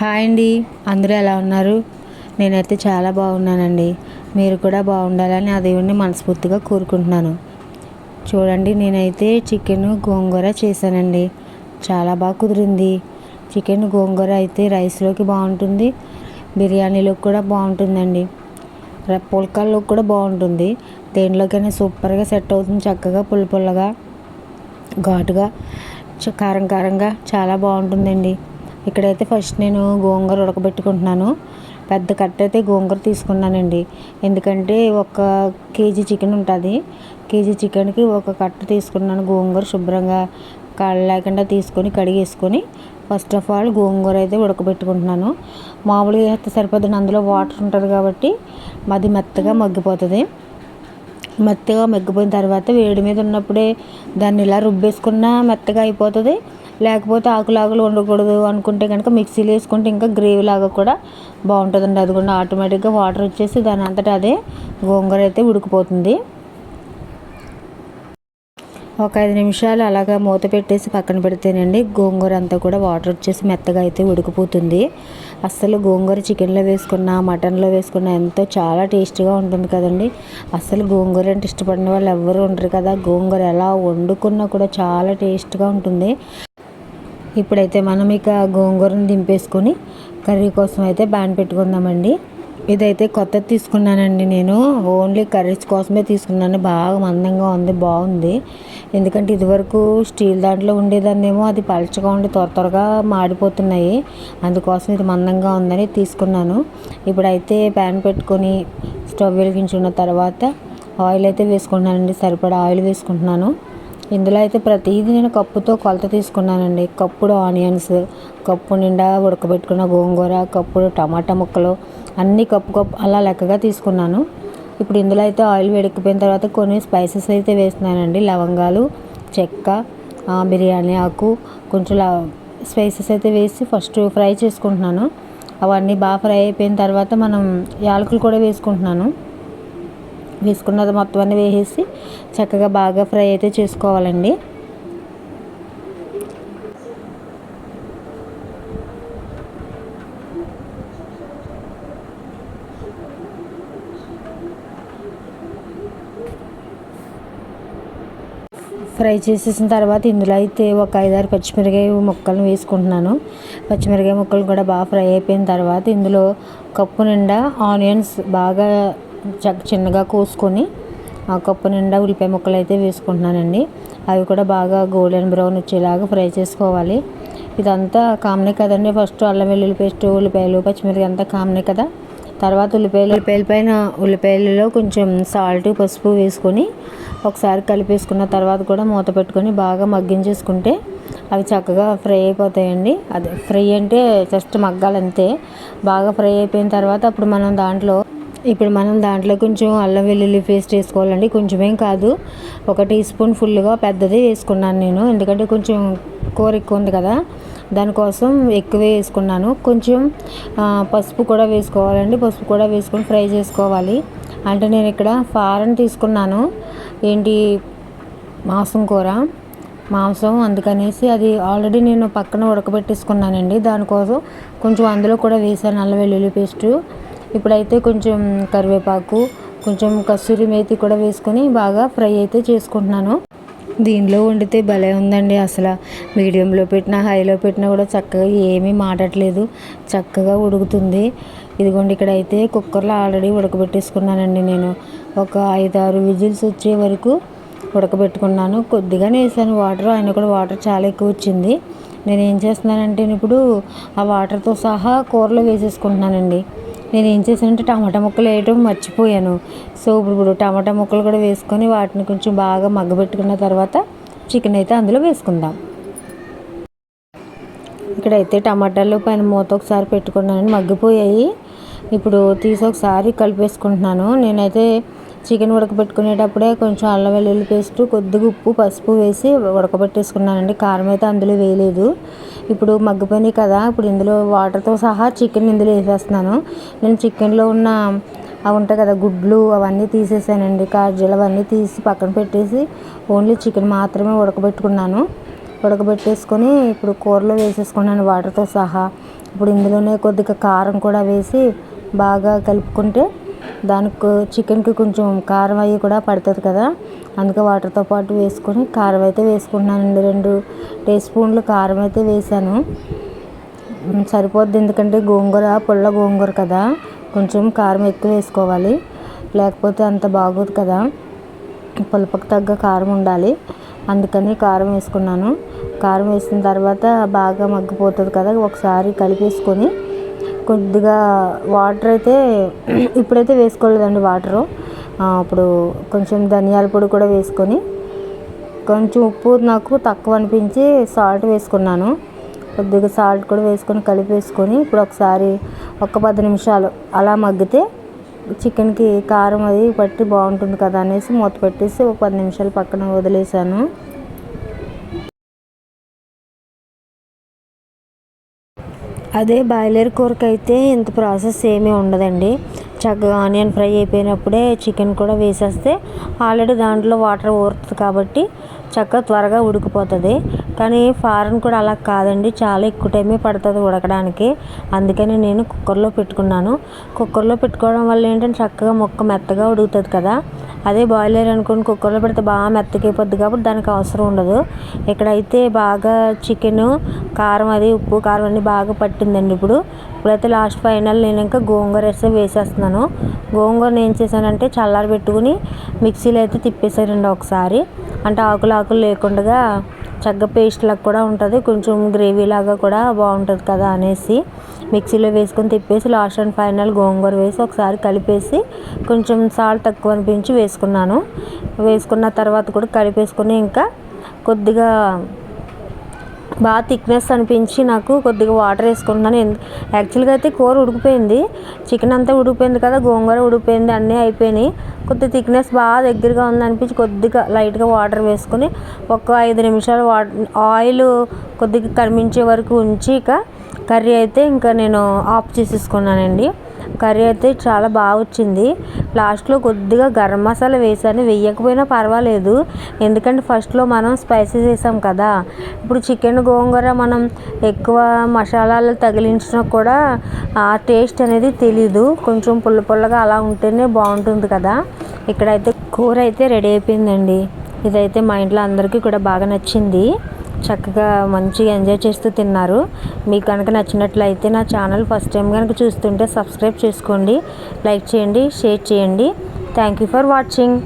Hi అండి. అందరూ ఎలా ఉన్నారు? నేనైతే చాలా బాగున్నానండి. మీరు కూడా బాగుండాలని ఆ దేవుడిని మనస్ఫూర్తిగా కోరుకుంటున్నాను. చూడండి నేనైతే చికెన్ గోంగూర చేశానండి. చాలా బాగా కుదిరింది. చికెన్ గోంగూర అయితే రైస్లోకి బాగుంటుంది బిర్యానీలోకి కూడా బాగుంటుందండి. ర- పుల్కాల్లోకి కూడా బాగుంటుంది. దేంట్లోకైనా సూపర్గా సెట్ అవుతుంది చక్కగా పుల్ల పుల్లగా ఘాటుగా చ- కారం కారంగా చాలా బాగుంటుందండి. ఇక్కడైతే ఫస్ట్ నేను గోంగూర ఉడకబెట్టుకుంటున్నాను. పెద్ద కట్ట అయితే గోంగూర తీసుకున్నానండి. ఎందుకంటే ఒక కేజీ చికెన్ ఉంటుంది. కేజీ చికెన్కి ఒక కట్ట తీసుకున్నాను గోంగూర శుభ్రంగా కాళ్ళు లేకుండా తీసుకొని కడిగేసుకొని ఫస్ట్ ఆఫ్ ఆల్ గోంగూర అయితే ఉడకబెట్టుకుంటున్నాను. మామూలుగా అయితే సరిపోతుంది అందులో వాటర్ ఉంటుంది కాబట్టి అది మెత్తగా మగ్గిపోతుంది. మెత్తగా మగ్గిపోయిన తర్వాత వేడి మీద ఉన్నప్పుడే దాన్ని ఇలా రుబ్బేసుకున్నా మెత్తగా అయిపోతుంది. లేకపోతే ఆకులాకులు ఉండకూడదు అనుకుంటే కనుక మిక్సీలో వేసుకుంటే ఇంకా గ్రేవీ లాగా కూడా బాగుంటుందండి. అది కూడా ఆటోమేటిక్గా వాటర్ వచ్చేసి దాని అంతటా అదే గోంగూర అయితే ఉడికిపోతుంది. ఒక ఐదు నిమిషాలు అలాగా మూత పెట్టేసి పక్కన పెడితేనండి గోంగూర అంతా కూడా వాటర్ వచ్చేసి మెత్తగా అయితే ఉడికిపోతుంది. అస్సలు గోంగూర చికెన్లో వేసుకున్న మటన్లో వేసుకున్న ఎంతో చాలా టేస్టీగా ఉంటుంది కదండి. అస్సలు గోంగూర అంటే ఇష్టపడిన వాళ్ళు ఎవరు ఉండరు కదా. గోంగూర ఎలా వండుకున్నా కూడా చాలా టేస్ట్గా ఉంటుంది. ఇప్పుడైతే మనం ఇక గోంగూరను దింపేసుకొని కర్రీ కోసం అయితే బ్యాన్ పెట్టుకుందామండి. ఇదైతే కొత్తది తీసుకున్నానండి నేను. ఓన్లీ కర్రీస్ కోసమే తీసుకున్నాను. బాగా మందంగా ఉంది బాగుంది. ఎందుకంటే ఇదివరకు స్టీల్ దాంట్లో ఉండేదాన్నేమో అది పలచగా ఉండి త్వర త్వరగా మాడిపోతున్నాయి. అందుకోసం ఇది మందంగా ఉందని తీసుకున్నాను. ఇప్పుడైతే ప్యాన్ పెట్టుకొని స్టవ్ వెలిగించుకున్న తర్వాత ఆయిల్ అయితే వేసుకుంటున్నానండి. సరిపడా ఆయిల్ వేసుకుంటున్నాను. ఇందులో అయితే ప్రతిదీ నేను కప్పుతో కొలత తీసుకున్నానండి. కప్పుడు ఆనియన్స్ కప్పు నిండా ఉడకబెట్టుకున్న గోంగూర కప్పుడు టమాటా ముక్కలు అన్నీ కప్పు కప్పు అలా లెక్కగా తీసుకున్నాను. ఇప్పుడు ఇందులో అయితే ఆయిల్ వేడెక్కిపోయిన తర్వాత కొన్ని స్పైసెస్ అయితే వేస్తున్నానండి. లవంగాలు చెక్క బిర్యానీ ఆకు కొంచెం స్పైసెస్ అయితే వేసి ఫస్ట్ ఫ్రై చేసుకుంటున్నాను. అవన్నీ బాగా ఫ్రై అయిపోయిన తర్వాత మనం యాలకులు కూడా వేసుకుంటున్నాను. వేసుకున్నది మొత్తం అన్నీ వేసేసి చక్కగా బాగా ఫ్రై అయితే చేసుకోవాలండి. ఫ్రై చేసేసిన తర్వాత ఇందులో అయితే ఒక ఐదారు పచ్చిమిరకాయ ముక్కలను వేసుకుంటున్నాను. పచ్చిమిరకాయ ముక్కలు కూడా బాగా ఫ్రై అయిపోయిన తర్వాత ఇందులో కప్పు నిండా ఆనియన్స్ బాగా చిన్నగా కోసుకొని ఆ కప్పు నిండా ఉల్లిపాయ ముక్కలు అయితే వేసుకుంటున్నానండి. అవి కూడా బాగా గోల్డెన్ బ్రౌన్ వచ్చేలాగా ఫ్రై చేసుకోవాలి. ఇదంతా కామనే కదండి. ఫస్ట్ అల్లం వెల్లుల్లి పేస్ట్ ఉల్లిపాయలు పచ్చిమిరపకాయ అంతా కామనే కదా. తర్వాత ఉల్లిపాయలు ఉల్లిపాయల పైన ఉల్లిపాయలలో కొంచెం సాల్ట్ పసుపు వేసుకొని ఒకసారి కలిపేసుకున్న తర్వాత కూడా మూత పెట్టుకొని బాగా మగ్గించేసుకుంటే అవి చక్కగా ఫ్రై అయిపోతాయండి. అదే ఫ్రై అంటే జస్ట్ మగ్గాలంతే. బాగా ఫ్రై అయిపోయిన తర్వాత అప్పుడు మనం దాంట్లో ఇప్పుడు మనం దాంట్లో కొంచెం అల్లం వెల్లుల్లి పేస్ట్ వేసుకోవాలండి. కొంచెమేం కాదు. ఒక టీ స్పూన్ ఫుల్గా పెద్దది వేసుకున్నాను నేను. ఎందుకంటే కొంచెం కూర ఎక్కువ ఉంది కదా. దానికోసం ఎక్కువే వేసుకున్నాను. కొంచెం పసుపు కూడా వేసుకోవాలండి. పసుపు కూడా వేసుకొని ఫ్రై చేసుకోవాలి. అంటే నేను ఇక్కడ ఫారన్ తీసుకున్నాను. ఏంటి? మాంసం కూర. మాంసం అందుకనేసి అది ఆల్రెడీ నేను పక్కన ఉడకబెట్టేసుకున్నానండి. దానికోసం కొంచెం అందులో కూడా వేసాను అల్లం వెల్లుల్లి పేస్టు. ఇప్పుడైతే కొంచెం కరివేపాకు కొంచెం కస్తూరి మేతి కూడా వేసుకొని బాగా ఫ్రై అయితే చేసుకుంటున్నాను. దీనిలో వండితే భలే ఉందండి అసలు. మీడియంలో పెట్టినా హైలో పెట్టినా కూడా చక్కగా ఏమీ మాడట్లేదు. చక్కగా ఉడుకుతుంది. ఇదిగోండి ఇక్కడ అయితే కుక్కర్లో ఆల్రెడీ ఉడకబెట్టేసుకున్నానండి నేను. ఒక ఐదు ఆరు విజిల్స్ వచ్చే వరకు ఉడకబెట్టుకున్నాను. కొద్దిగానే వేసాను వాటర్. ఆయన కూడా వాటర్ చాలా ఎక్కువ వచ్చింది. నేను ఏం చేస్తున్నానంటే ఇప్పుడు ఆ వాటర్తో సహా కూరలో వేసేసుకుంటున్నానండి. నేను ఏం చేశానంటే టమాటా ముక్కలు వేయటం మర్చిపోయాను. సో ఇప్పుడు టమాటా ముక్కలు కూడా వేసుకొని వాటిని కొంచెం బాగా మగ్గబెట్టుకున్న తర్వాత చికెన్ అయితే అందులో వేసుకుందాం. ఇక్కడైతే టమాటాలు పైన మూత ఒకసారి పెట్టుకున్నాను మగ్గిపోయాయి. ఇప్పుడు తీసి ఒకసారి కలిపేసుకుంటున్నాను. నేనైతే చికెన్ ఉడకబెట్టుకునేటప్పుడే కొంచెం అల్లం వెల్లుల్లి పేస్ట్ కొద్దిగా ఉప్పు పసుపు వేసి ఉడకబెట్టేసుకున్నానండి. కారం అయితే అందులో వేయలేదు. ఇప్పుడు మగ్గిపోయినాయి కదా ఇప్పుడు ఇందులో వాటర్తో సహా చికెన్ ఇందులో వేసేస్తున్నాను. నేను చికెన్లో ఉన్న అవి ఉంటాయి కదా గుడ్లు అవన్నీ తీసేసానండి కాజీలు అవన్నీ తీసి పక్కన పెట్టేసి ఓన్లీ చికెన్ మాత్రమే ఉడకబెట్టుకున్నాను. ఉడకబెట్టేసుకొని ఇప్పుడు కూరలో వేసేసుకున్నాను వాటర్తో సహా. ఇప్పుడు ఇందులోనే కొద్దిగా కారం కూడా వేసి బాగా కలుపుకుంటే దానికి చికెన్కి కొంచెం కారం అవి కూడా పడుతుంది కదా. అందుకే వాటర్తో పాటు వేసుకొని కారం అయితే వేసుకుంటున్నానండి రెండు టీ స్పూన్లు కారం అయితే వేసాను. సరిపోద్ది ఎందుకంటే గోంగూర పుల్ల గోంగూర కదా. కొంచెం కారం ఎక్కువ వేసుకోవాలి. లేకపోతే అంత బాగోదు కదా. పులుపుకు తగ్గ కారం ఉండాలి. అందుకని కారం వేసుకున్నాను. కారం వేసిన తర్వాత బాగా మగ్గిపోతుంది కదా ఒకసారి కలిపేసుకొని కొద్దిగా వాటర్ అయితే ఇప్పుడైతే వేసుకోలేదండి వాటరు. అప్పుడు కొంచెం ధనియాల పొడి కూడా వేసుకొని కొంచెం ఉప్పు నాకు తక్కువ అనిపించి సాల్ట్ వేసుకున్నాను. కొద్దిగా సాల్ట్ కూడా వేసుకొని కలిపేసుకొని ఇప్పుడు ఒకసారి ఒక పది నిమిషాలు అలా మగ్గితే చికెన్కి కారం అది పట్టి బాగుంటుంది కదా అనేసి మూత పెట్టేసి ఒక పది నిమిషాలు పక్కన వదిలేసాను. అదే బాయిలర్ కూరకైతే ఇంత ప్రాసెస్ ఏమీ ఉండదండి. చక్కగా ఆనియన్ ఫ్రై అయిపోయినప్పుడే చికెన్ కూడా వేసేస్తే ఆల్రెడీ దాంట్లో వాటర్ ఊరుతుంది కాబట్టి చక్కగా త్వరగా ఉడికిపోతుంది. కానీ ఫారెన్ కూడా అలా కాదండి. చాలా ఎక్కువ టైమే పడుతుంది ఉడకడానికి. అందుకని నేను కుక్కర్లో పెట్టుకున్నాను. కుక్కర్లో పెట్టుకోవడం వల్ల ఏంటంటే చక్కగా మొక్క మెత్తగా ఉడుకుతుంది కదా. అదే బాయిలర్ అనుకోండి కుక్కర్లో పెడితే బాగా మెత్తకైపోద్ది కాబట్టి దానికి అవసరం ఉండదు. ఇక్కడైతే బాగా చికెన్ కారం అది ఉప్పు కారం అన్నీ బాగా పట్టిందండి ఇప్పుడు. ఇప్పుడైతే లాస్ట్ ఫైనల్ నేను ఇంకా గోంగూర వేసి వేసేస్తున్నాను. గోంగూరని ఏం చేశానంటే చల్లారి పెట్టుకుని మిక్సీలో అయితే తిప్పేసానండి ఒకసారి. అంటే ఆకులు ఆకులు లేకుండా చక్క పేస్ట్ లాగా కూడా ఉంటుంది. కొంచెం గ్రేవీ లాగా కూడా బాగుంటుంది కదా అనేసి మిక్సీలో వేసుకొని తిప్పేసి లాస్ట్ అండ్ ఫైనల్ గోంగూర వేసి ఒకసారి కలిపేసి కొంచెం సాల్ట్ తక్కువ అనిపించి వేసుకున్నాను. వేసుకున్న తర్వాత కూడా కలిపేసుకొని ఇంకా కొద్దిగా బాగా థిక్నెస్ అనిపించి నాకు కొద్దిగా వాటర్ వేసుకుంటున్నాను. యాక్చువల్గా అయితే కూర ఉడికిపోయింది. చికెన్ అంతా ఉడికిపోయింది కదా గోంగూర ఉడికిపోయింది అన్నీ అయిపోయినాయి. కొద్ది థిక్నెస్ బాగా దగ్గరగా ఉంది అనిపించి కొద్దిగా లైట్గా వాటర్ వేసుకుని ఒక ఐదు నిమిషాలు ఆయిల్ కొద్దిగా కరిమించే వరకు ఉంచి ఇక కర్రీ అయితే ఇంకా నేను ఆఫ్ చేసేసుకున్నానండి. కర్రీ అయితే చాలా బాగా వచ్చింది. లాస్ట్లో కొద్దిగా గరం మసాలా వేసాను. వేయకపోయినా పర్వాలేదు. ఎందుకంటే ఫస్ట్లో మనం స్పైసీస్ వేసాం కదా. ఇప్పుడు చికెన్ గోంగూర మనం ఎక్కువ మసాలాలు తగిలించినా కూడా ఆ టేస్ట్ అనేది తెలీదు. కొంచెం పుల్ల పుల్లగా అలా ఉంటేనే బాగుంటుంది కదా. ఇక్కడైతే కూర అయితే రెడీ అయిపోయిందండి. ఇదైతే మా ఇంట్లో అందరికీ కూడా బాగా నచ్చింది. చక్కగా మంచిగా ఎంజాయ్ చేస్తూ తిన్నారు. మీకు కనుక నచ్చినట్లయితే నా ఛానల్ ఫస్ట్ టైం కనుక చూస్తుంటే సబ్స్క్రైబ్ చేసుకోండి లైక్ చేయండి షేర్ చేయండి. Thank you for watching